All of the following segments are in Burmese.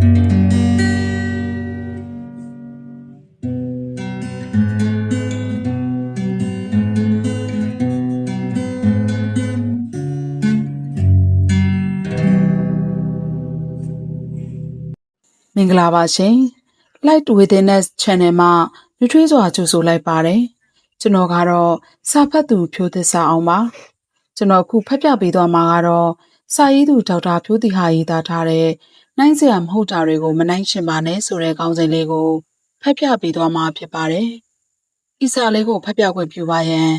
မင်္ဂလာပါရှင် Light Within Us Channel မှာညထွေးစွာကြိုဆိုလိုက်ပါတယ်ကျွန်တော်ကတော့စာဖတ်သူဖြိုးသစ္စာအောင်ပါကျွန်တော်အခုဖတ်ပြပေးသွားမှာကတော့စာရေးသူဒေါက်တာဖြိုးတိဟာရေးသားထားတဲ့ နိုင်စရာမဟုတ်တာတွေကိုမနိုင်ရှင်ပါနဲ့ဆိုတဲ့ခေါင်းစဉ်လေးကိုဖတ်ပြပေးသွားမှာဖြစ်ပါတယ်ဤစာလေးကိုဖတ်ပြခွင့်ပြုပါရန်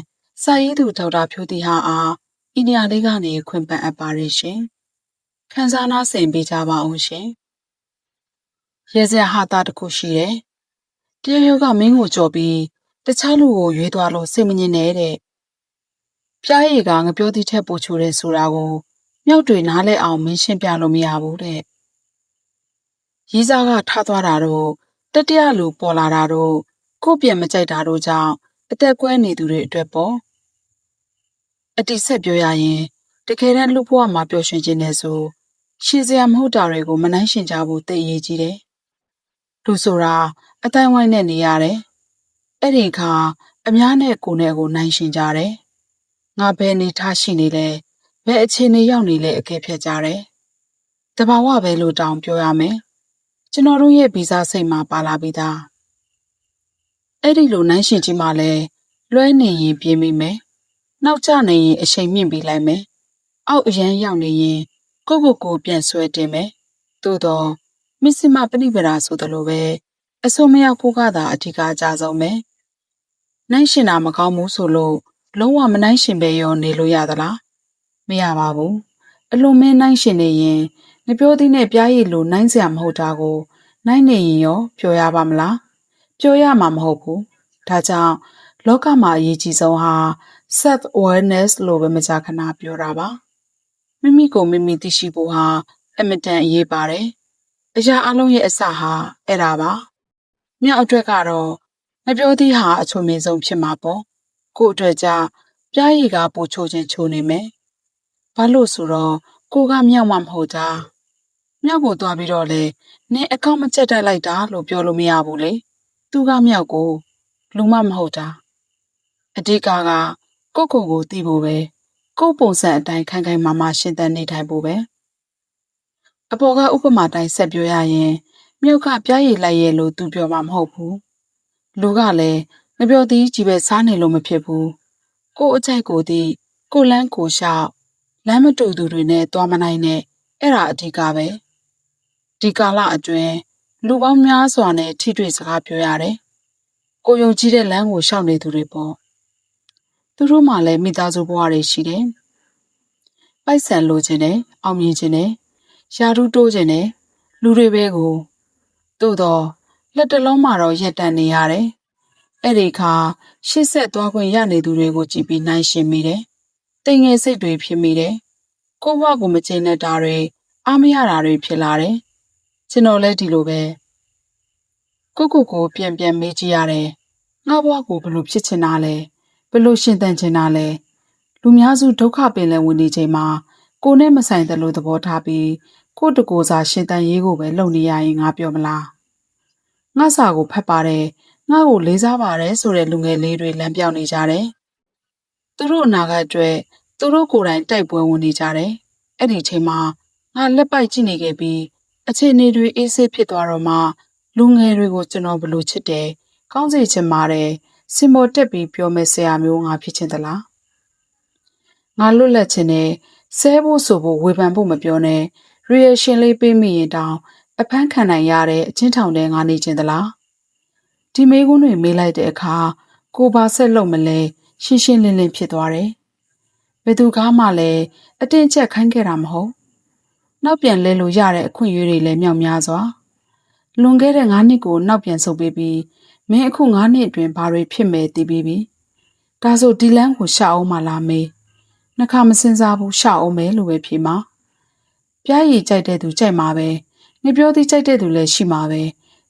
စာရေးသူဒေါက်တာဖြိုးတိဟာအားဤနေရာလေးကနေခွင့်ပန်အပ်ပါတယ်ရှင်ခန်းစားနာဆင်ပေးကြပါအောင်ရှင်ရဲစရာဟာတာတစ်ခုရှိတယ်။တရရုပ်ကမင်းကိုကြော်ပြီးတခြားလူကိုရွေးသွားလို့စိတ်မငြင်းနဲ့တဲ့။ပြားရည်ကငပြောသည့်ထက်ပိုချိုတယ်ဆိုတာကိုမြောက်တွေနားလဲအောင်မင်းရှင်းပြလို့မရဘူးတဲ့။ ရီးစားကထားသွားတာတော့တတိယလူပေါ်လာတာတော့ကိုယ့်ပြန်မကြိုက်တာတို့ကြောင့်အသက်ကွဲနေသူတွေအတွက်ပေါ့။အတိဆက်ပြောရရင်တကယ်တမ်းလူဘဝမှာပျော်ရွှင်ခြင်းနဲ့ဆိုရှည်စရာမဟုတ်တာတွေကိုမနှိုင်းရှင်ကြဖို့သိအရေးကြီးတယ်။လူဆိုတာအတိုင်းဝိုင်းနဲ့နေရတယ်။အဲ့ဒီအခါအများနဲ့ကိုယ်နဲ့ကိုနိုင်ရှင်ကြတယ်။ငါဘယ်နေထားရှိနေလဲ။ဘယ်အခြေအနေရောက်နေလဲအကဲဖြတ်ကြတယ်။တဘာဝပဲလို့တောင်ပြောရမယ်။ ကျွန်တော်တို့ရဲ့ဗီဇစိတ်မှာပါလာပြီးသား။အဲ့ဒီလိုနိုင်ရှင်ကြီးမှလည်းလွှဲနေရင်ပြေးမိမယ်။နောက်ကျနေရင်အချိန်မြင့်ပြီးလိုက်မယ်။အောက်အရန်ရောက်နေရင်ကိုကိုကိုပြန်ဆွဲတင်မယ်။သို့တော့မစ္စမပဏိပရာဆိုသလိုပဲအစုံမရောက်ကိုကသာအထူးအကြဆုံးပဲ။နိုင်ရှင်တာမကောင်းဘူးဆိုလို့လုံးဝမနိုင်ရှင်ပဲရောနေလို့ရသလား။မရပါဘူး။အလွန်မင်းနိုင်ရှင်နေရင် ငပြောသည်နဲ့ပြားရည်လိုနိုင်စရာမဟုတ်တာကို နိုင်နေရင်ရောပြောရပါမလား။ပြောရမှာမဟုတ်ဘူး။ဒါကြောင့်လောကမှာအရေးကြီးဆုံးဟာ self awareness လို့ပဲမကြာခဏပြောတာပါ။မိမိကိုမိမိသိရှိဖို့ဟာအမတန်အရေးပါတယ်။အရာအလုံးရဲ့အစဟာအဲ့ဒါပါ။မြောက်အတွက်ကတော့မပြောသေးဟာအချုံမင်းဆုံးဖြစ်မှာပေါ့။ကို့အတွက်ကြပြားရည်ကပိုချိုးခြင်းချိုးနေမယ်။ဘာလို့ဆိုတော့ကိုကမြောက်မှမဟုတ်တာ။ မြောက်ကိုသွားပြီးတော့လေနင်းအကောင့်မချက်တက်လိုက်တာလို့ပြောလို့မရဘူးလေ။သူကမြောက်ကိုလူမမဟုတ်တာ။အဓိကကကိုကိုကိုသိဖို့ပဲ။ကို့ပုံစံအတိုင်းခိုင်ခိုင်မာမာရှင်းသန်နေထိုင်ဖို့ပဲအပေါ်ကဥပမာတိုင်းဆက်ပြောရရင်မြောက်ကပြားရည်လိုက်ရဲ့လို့သူပြောမှာမဟုတ်ဘူးလူကလည်းမပြောသေးကြီးပဲစားနေလို့မဖြစ်ဘူးကို့အကြိုက်ကိုသည်ကိုလန်းကိုလျှောက်လမ်းမတူသူတွေနဲ့သွားမနိုင်နဲ့အဲ့ဒါအဓိကပဲ ဒီကာလအတွင်းလူပေါင်းများစွာနဲ့ထိတွေ့စကားပြောရတယ်ကိုယုံကြည်တဲ့လမ်းကိုရှောက်နေသူတွေပေါ့သူတို့မှလည်းမိသားစုဘဝတွေရှိတယ်ပိုက်ဆံလိုချင်တယ်အောင်မြင်ချင်တယ်ရှားထူးတိုးချင်တယ်လူတွေပဲကိုသို့တော့လက်တလုံးမှာတော့ရက်တန်နေရတယ်အဲ့ဒီခါရှစ်ဆက်သွားခွင့်ရနေသူတွေကိုကြည်ပြီးနိုင်ရှင်မိတယ်တိမ်ငယ်စိတ်တွေဖြစ်မိတယ်ကိုဘဝကိုမချင်တဲ့တာတွေအားမရတာတွေဖြစ်လာတယ် ကျွန်တော်လည်းဒီလိုပဲကိုကိုကိုပြန်ပြန်မေးကြည့်ရတယ်ငါဘဝကိုဘယ်လိုဖြစ်ချင်တာလဲဘယ်လိုရှင်သန်ချင်တာလဲလူများစုဒုက္ခပင်လယ်ဝင်နေချိန်မှာကိုနဲ့မဆိုင်တယ်လို့သဘောထားပြီးကိုတကိုယ်စာရှင်တန်ရေးကိုပဲလုပ်နေရရင်ငါပြောမလားငါစာကိုဖတ်ပါတယ်ငါ့ကိုလေးစားပါတယ်ဆိုတဲ့လူငယ်လေးတွေလမ်းပြောင်းနေကြတယ်သူတို့အနာဂတ်အတွက်သူတို့ကိုယ်တိုင်တိုက်ပွဲဝင်နေကြတယ်အဲ့ဒီချိန်မှာငါလက်ပိုက်ကြည့်နေခဲ့ပြီး အခြေအနေတွေအေးဆေးဖြစ်သွားတော့မှလူငယ်တွေကိုကျွန်တော်ဘလို့ချစ်တယ်ကောင်းစေချင်ပါတယ်စင်မော်တက်ပြီးပြောမယ်ဆရာမျိုးငါဖြစ်ချင်သလားငါလွတ်လပ်ချင်တယ်ဆဲဖို့ဆိုဖို့ဝေဖန်ဖို့မပြောနဲ့ reaction လေးပေးမိရင်တောင်အဖမ်းခံနိုင်ရတဲ့အချင်းထောင်ထဲငါနေချင်သလားဒီမေးခွန်းတွေမေးလိုက်တဲ့အခါကိုပါဆက်လုပ်မလဲရှင်းရှင်းလင်းလင်းဖြစ်သွားတယ်ဘယ်သူကားမှလည်းအတင်းချက်ခိုင်းခဲ့တာမဟုတ် နောက်ပြန်လဲလို့ရတဲ့အခွင့်အရေးတွေလည်းမြောက်များစွာလွန်ခဲ့တဲ့9နှစ်ကိုနောက်ပြန်ဆုတ်ပေးပြီးမင်းအခု9နှစ်အတွင်းဘာတွေဖြစ်မယ်သိပြီးပြီဒါဆိုဒီလန်းကိုရှောက်အောင်မလားမေးနှခါမစင်စားဘူးရှောက်အောင်မယ်လို့ပဲဖြေမှာပြားရည်ကြိုက်တဲ့သူကြိုက်မှာပဲငပြောသည်ကြိုက်တဲ့သူလည်းရှိမှာပဲ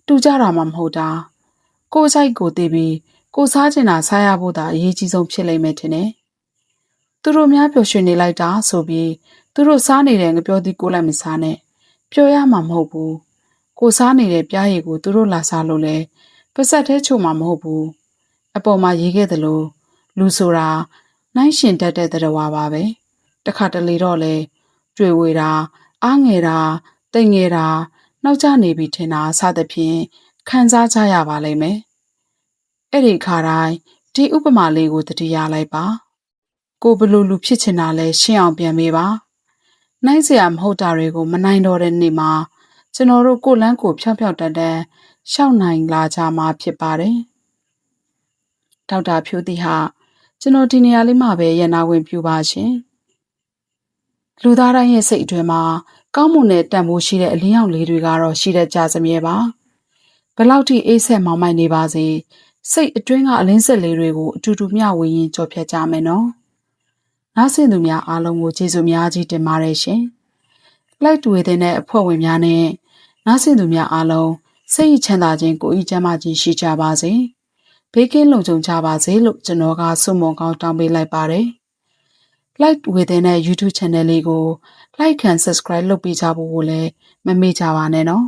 တူကြတာမှမဟုတ်တာကိုကြိုက်ကိုသိပြီးကိုစားချင်တာစားရဖို့သာအရေးကြီးဆုံးဖြစ်လိမ့်မယ်ထင်တယ် သူတို့များပျော်ရွှင်နေလိုက်တာဆိုပြီးသူတို့စားနေတဲ့ငပြောသည်ကိုလိုက်မစားနဲ့ပျော်ရမှာမဟုတ်ဘူးကိုစားနေတဲ့ပြားရည်ကိုသူတို့လာစားလို့လဲပါဆက်သေးချို့မှာမဟုတ်ဘူးအပေါ်မှာရေးခဲ့တယ်လို့လူဆိုတာနှိုင်းရှင်တတ်တဲ့သတ္တဝါပါပဲတခါတလေတော့လဲတွေ့ဝေတာအားငယ်တာတိတ်ငယ်တာနောက်ကျနေပြီထင်တာစသဖြင့်ခံစားကြရပါလိမ့်မယ်အဲ့ဒီခါတိုင်းဒီဥပမာလေးကိုတတိယလိုက်ပါ ကိုဘလို့လူဖြစ်ချင်တာလဲရှင်းအောင်ပြန်ပေးပါနိုင်စရာမဟုတ်တာတွေကိုမနိုင်တော့တဲ့နေ့မှာကျွန်တော်တို့ကိုလန်းကိုဖြောင်ဖြောင်တန်တန်ရှောက်နိုင်လာကြမှာဖြစ်ပါတယ်ဒေါက်တာဖြိုးတီဟာကျွန်တော်ဒီနေရာလေးမှာပဲရန်နာဝင်ပြူပါရှင်လူသားတိုင်းရဲ့စိတ်အတွင်းမှာကောင်းမွန်တဲ့တန်ဖိုးရှိတဲ့အလင်းရောင်လေးတွေကတော့ရှိတဲ့ကြစမြဲပါဘလောက်ထိအေးဆက်မောင်းမိုက်နေပါစေစိတ်အတွင်းကအလင်းဆက်လေးတွေကိုအတူတူမျှဝေရင်ကြော်ဖြတ်ကြမယ်နော် နားဆင်သူများအားလုံးကိုကျေးဇူးများကြီးတင်ပါတယ်ရှင်လိုက်တူတဲ့အဖွဲ့ဝင်များနဲ့နားဆင်သူများအားလုံးစိတ်ချမ်းသာခြင်းကိုယ်ဤချမ်းသာခြင်းရှိကြပါစေဘေးကင်းလုံခြုံကြပါစေလို့ကျွန်တော်ကဆုမွန်ကောင်းတောင်းပေးလိုက်ပါတယ် like within တဲ့ YouTube channel လေးကို like and subscribe လုပ်ပေးကြဖို့ကိုလည်းမမေ့ကြပါနဲ့နော်